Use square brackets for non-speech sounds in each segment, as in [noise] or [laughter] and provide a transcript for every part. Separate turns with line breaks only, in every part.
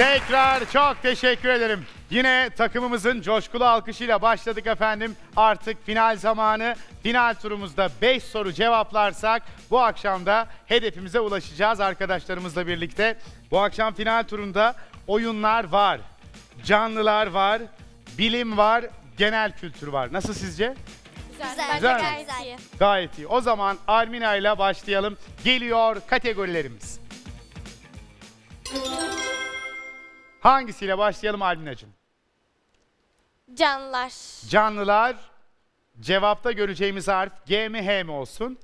Tekrar çok teşekkür ederim. Yine takımımızın coşkulu alkışıyla başladık efendim. Artık final zamanı. Final turumuzda 5 soru cevaplarsak bu akşam da hedefimize ulaşacağız arkadaşlarımızla birlikte. Bu akşam final turunda oyunlar var, canlılar var, bilim var, genel kültür var. Nasıl sizce?
Güzel.
Güzel?
Gayet iyi.
Gayet iyi. O zaman Armina ile başlayalım. Geliyor kategorilerimiz. Hangisiyle başlayalım Almina'cığım?
Canlılar.
Canlılar. Cevapta göreceğimiz harf G mi H mi olsun?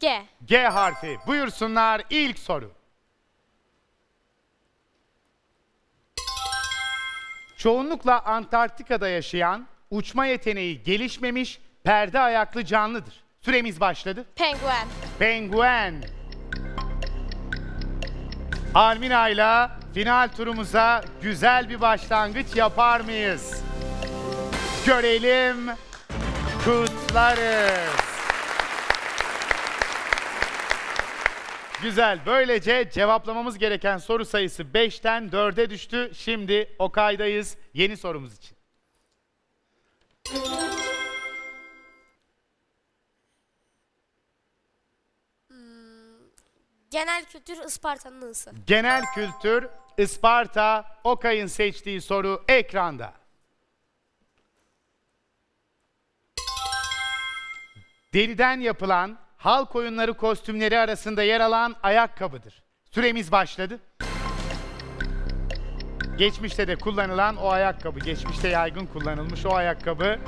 G.
G harfi. Buyursunlar ilk soru. Çoğunlukla Antarktika'da yaşayan, uçma yeteneği gelişmemiş, perde ayaklı canlıdır. Süremiz başladı.
Penguen.
Penguen. Almina ile final turumuza güzel bir başlangıç yapar mıyız? Görelim. Kutlarız. Güzel. Böylece cevaplamamız gereken soru sayısı 5'ten 4'e düştü. Şimdi Okay'dayız yeni sorumuz için.
Genel kültür Isparta'nın ısı.
Genel kültür Isparta Okay'ın seçtiği soru ekranda. Deriden yapılan halk oyunları kostümleri arasında yer alan ayakkabıdır. Süremiz başladı. Geçmişte de kullanılan o ayakkabı, geçmişte yaygın kullanılmış o ayakkabı.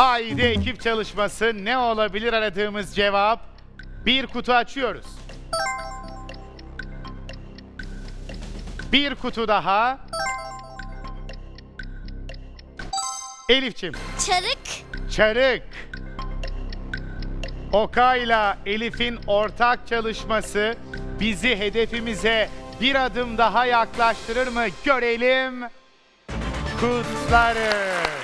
Haydi ekip çalışması ne olabilir aradığımız cevap? Bir kutu açıyoruz. Bir kutu daha. Elifçim,
Çarık.
çarık. Okay'la Elif'in ortak çalışması bizi hedefimize bir adım daha yaklaştırır mı? Görelim. Kutlarız.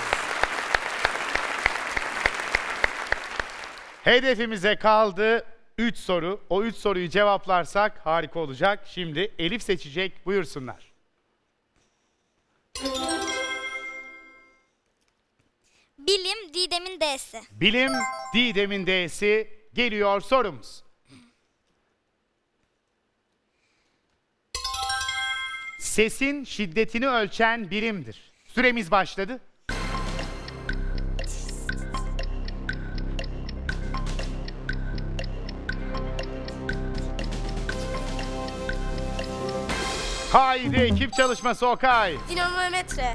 Hedefimize kaldı 3 soru. O 3 soruyu cevaplarsak harika olacak. Şimdi Elif seçecek. Buyursunlar.
Bilim Didem'in D'si.
Bilim Didem'in D'si geliyor sorumuz. Sesin şiddetini ölçen birimdir. Süremiz başladı. Haydi ekip çalışması Okay.
Dinometre.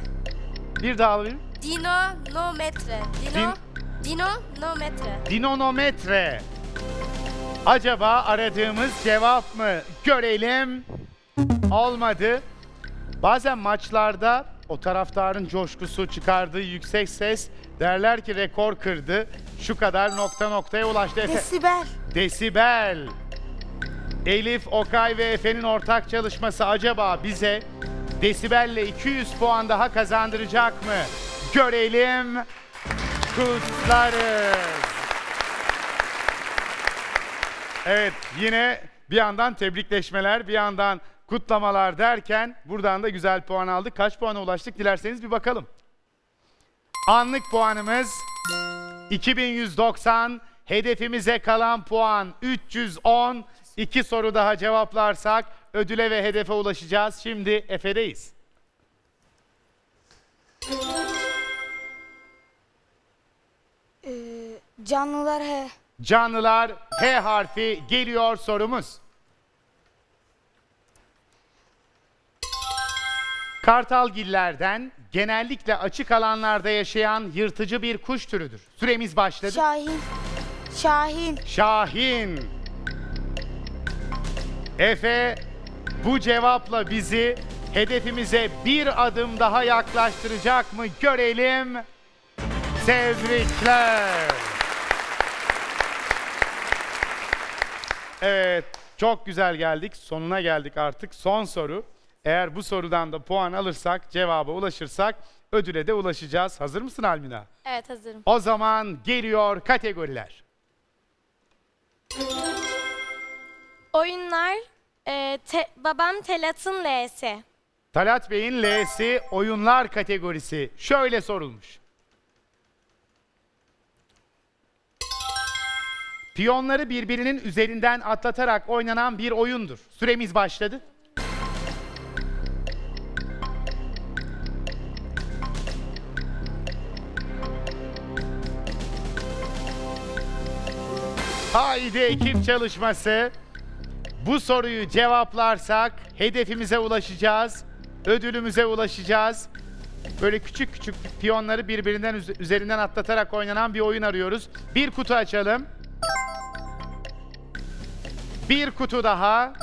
Bir daha alayım.
Dinometre. Dino. Dinometre.
Dinonometre. Acaba aradığımız cevap mı? Görelim. Olmadı. Bazen maçlarda o taraftarın coşkusu çıkardığı yüksek ses derler ki rekor kırdı. Şu kadar nokta noktaya ulaştı. Efe-
Desibel.
Desibel. Elif, Okay ve Efe'nin ortak çalışması acaba bize desibelle 200 puan daha kazandıracak mı? Görelim. Kutlarız. Evet yine bir yandan tebrikleşmeler bir yandan kutlamalar derken buradan da güzel puan aldık. Kaç puana ulaştık dilerseniz bir bakalım. Anlık puanımız 2190. Hedefimize kalan puan 310. İki soru daha cevaplarsak ödüle ve hedefe ulaşacağız. Şimdi Efe'deyiz.
Canlılar he.
Canlılar H harfi geliyor sorumuz. Kartalgillerden genellikle açık alanlarda yaşayan yırtıcı bir kuş türüdür. Süremiz başladı.
Şahin. Şahin.
Şahin. Efe bu cevapla bizi hedefimize bir adım daha yaklaştıracak mı görelim. Tebrikler. Evet, çok güzel geldik. Sonuna geldik artık. Son soru. Eğer bu sorudan da puan alırsak, cevaba ulaşırsak ödüle de ulaşacağız. Hazır mısın Almina?
Evet hazırım.
O zaman geliyor kategoriler.
Oyunlar e, te- babam Telat'ın L'si.
Talat Bey'in L'si oyunlar kategorisi şöyle sorulmuş. Piyonları birbirinin üzerinden atlatarak oynanan bir oyundur. Süremiz başladı. Haydi ekip çalışması. Bu soruyu cevaplarsak hedefimize ulaşacağız. Ödülümüze ulaşacağız. Böyle küçük küçük piyonları birbirinden üze- üzerinden atlatarak oynanan bir oyun arıyoruz. Bir kutu açalım. Bir kutu daha.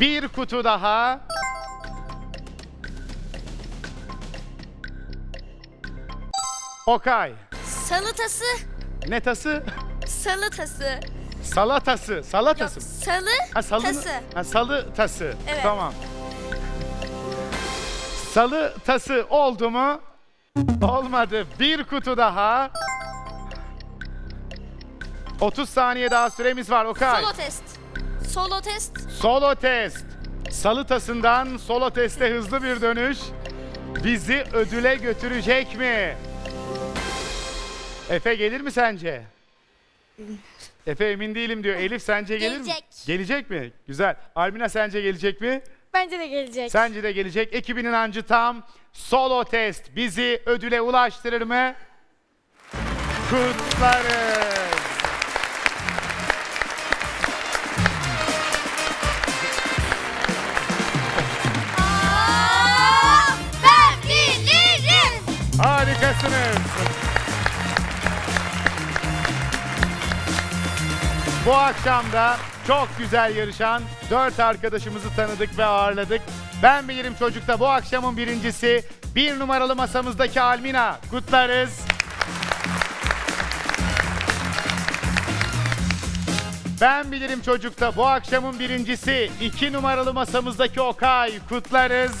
Bir kutu daha. Okay.
Salatası.
Ne tası?
Salatası.
Salatası. Salatası. mı?
Salı.
Ha, salı
tası.
Ha, salı tası.
Evet.
Tamam. Salı tası oldu mu? Olmadı. Bir kutu daha. 30 saniye daha süremiz var Okay.
Solo test. Solo test.
Solo test. Salı tasından solo teste hızlı bir dönüş. Bizi ödüle götürecek mi? Efe gelir mi sence? Efe emin değilim diyor. Elif sence gelir mi?
Gelecek.
Gelecek mi? Güzel. Almina sence gelecek mi?
Bence de gelecek.
Sence de gelecek. Ekibin inancı tam. Solo test bizi ödüle ulaştırır mı? Kutlarız.
Ben bilirim.
Harikasınız. Bu akşam da çok güzel yarışan dört arkadaşımızı tanıdık ve ağırladık. Ben bilirim çocukta bu akşamın birincisi bir numaralı masamızdaki Almina. Kutlarız. Ben bilirim çocukta bu akşamın birincisi iki numaralı masamızdaki Okay. Kutlarız.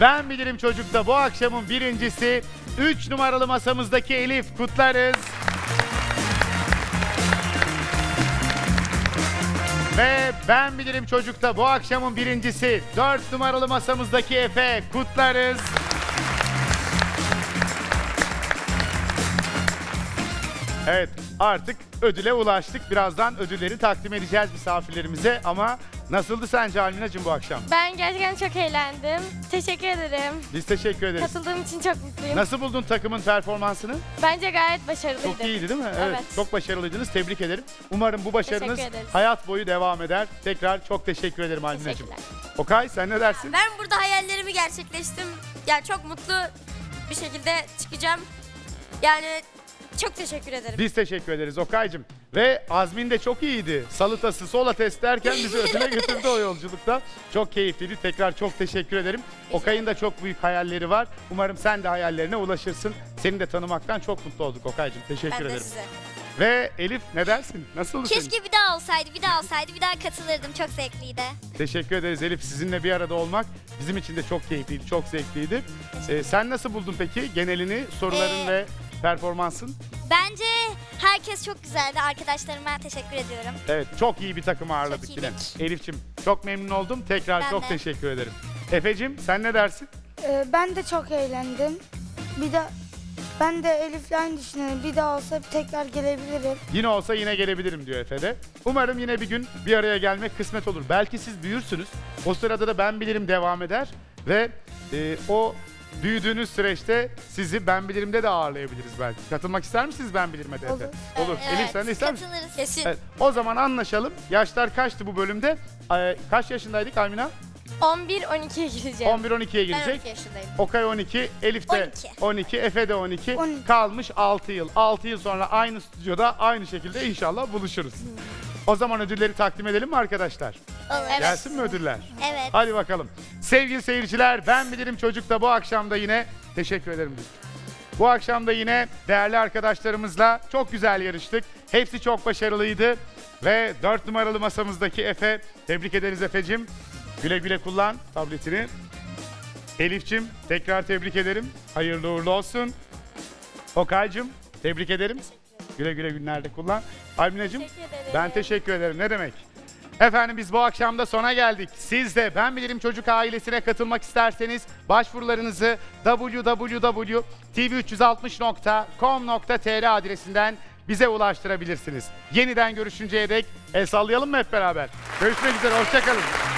Ben bilirim çocukta bu akşamın birincisi 3 numaralı masamızdaki Elif kutlarız. Ve ben bilirim çocukta bu akşamın birincisi 4 numaralı masamızdaki Efe kutlarız. Evet artık ödüle ulaştık. Birazdan ödülleri takdim edeceğiz misafirlerimize ama nasıldı sence Almina'cığım bu akşam?
Ben gerçekten çok eğlendim. Teşekkür ederim.
Biz teşekkür ederiz.
Katıldığım için çok mutluyum.
Nasıl buldun takımın performansını?
Bence gayet başarılıydı.
Çok iyiydi değil mi?
Evet.
Çok başarılıydınız. Tebrik ederim. Umarım bu başarınız
Teşekkür ederiz.
hayat boyu devam eder. Tekrar çok teşekkür ederim Almina'cığım.
Teşekkürler.
Okay sen ne dersin?
Ben burada hayallerimi gerçekleştim. Yani çok mutlu bir şekilde çıkacağım. Yani çok teşekkür ederim.
Biz teşekkür ederiz Okay'cığım. Ve Azmin de çok iyiydi. Salatası sola test derken bizi [laughs] ödüle götürdü o yolculukta. Çok keyifliydi. Tekrar çok teşekkür ederim. Okay'ın da çok büyük hayalleri var. Umarım sen de hayallerine ulaşırsın. Seni de tanımaktan çok mutlu olduk Okay'cığım. Teşekkür
ben de
ederim.
size.
Ve Elif ne dersin? Nasıldı senin?
Keşke bir daha olsaydı, bir daha olsaydı, bir daha katılırdım. Çok zevkliydi.
Teşekkür ederiz Elif. Sizinle bir arada olmak bizim için de çok keyifliydi, çok zevkliydi. Ee, sen nasıl buldun peki genelini, soruların
Ee,
ve performansın?
Bence herkes çok güzeldi. Arkadaşlarıma teşekkür ediyorum.
Evet, çok iyi bir takım ağırladık
Çok
yine.
iyiydik.
Elif'ciğim çok memnun oldum. Tekrar
Ben
çok
de.
teşekkür ederim. Efe'cim sen ne dersin?
Ee, ben de çok eğlendim. Bir de ben de Elif'le aynı düşünüyorum. Bir daha olsa tekrar gelebilirim.
Yine olsa yine gelebilirim diyor Efe de. Umarım yine bir gün bir araya gelmek kısmet olur. Belki siz büyürsünüz. O sırada da ben bilirim devam eder ve e, o büyüdüğünüz süreçte sizi ben bilirimde de ağırlayabiliriz belki. Katılmak ister misiniz ben bilirime de?
Olur.
Olur. Elif sen de ister misin?
Katılırız.
Kesin.
Evet. O zaman anlaşalım. Yaşlar kaçtı bu bölümde? Ee, kaç yaşındaydık Almina?
11-12'ye gireceğim.
11-12'ye
Ben
girecek.
12 yaşındayım.
Okay 12, Elif de 12,
12.
Efe de 12.
12.
Kalmış 6 yıl. 6 yıl sonra aynı stüdyoda aynı şekilde inşallah buluşuruz. O zaman ödülleri takdim edelim mi arkadaşlar?
Olur.
Evet.
Gelsin mi ödüller?
Evet.
Hadi bakalım. Sevgili seyirciler, ben bilirim çocuk da bu akşam da yine teşekkür ederim. Bu akşam da yine değerli arkadaşlarımızla çok güzel yarıştık. Hepsi çok başarılıydı. Ve 4 numaralı masamızdaki Efe, tebrik ederiz Efe'cim. Güle güle kullan tabletini. Elif'cim tekrar tebrik ederim. Hayırlı uğurlu olsun. Okay'cığım tebrik ederim. Güle güle günlerde kullan. Almina'cığım
Teşekkür ederim.
ben teşekkür ederim. Ne demek? Efendim biz bu akşam da sona geldik. Siz de Ben Bilirim Çocuk ailesine katılmak isterseniz başvurularınızı www.tv360.com.tr adresinden bize ulaştırabilirsiniz. Yeniden görüşünceye dek el sallayalım mı hep beraber? Görüşmek üzere, hoşçakalın.